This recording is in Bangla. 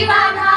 বাধা?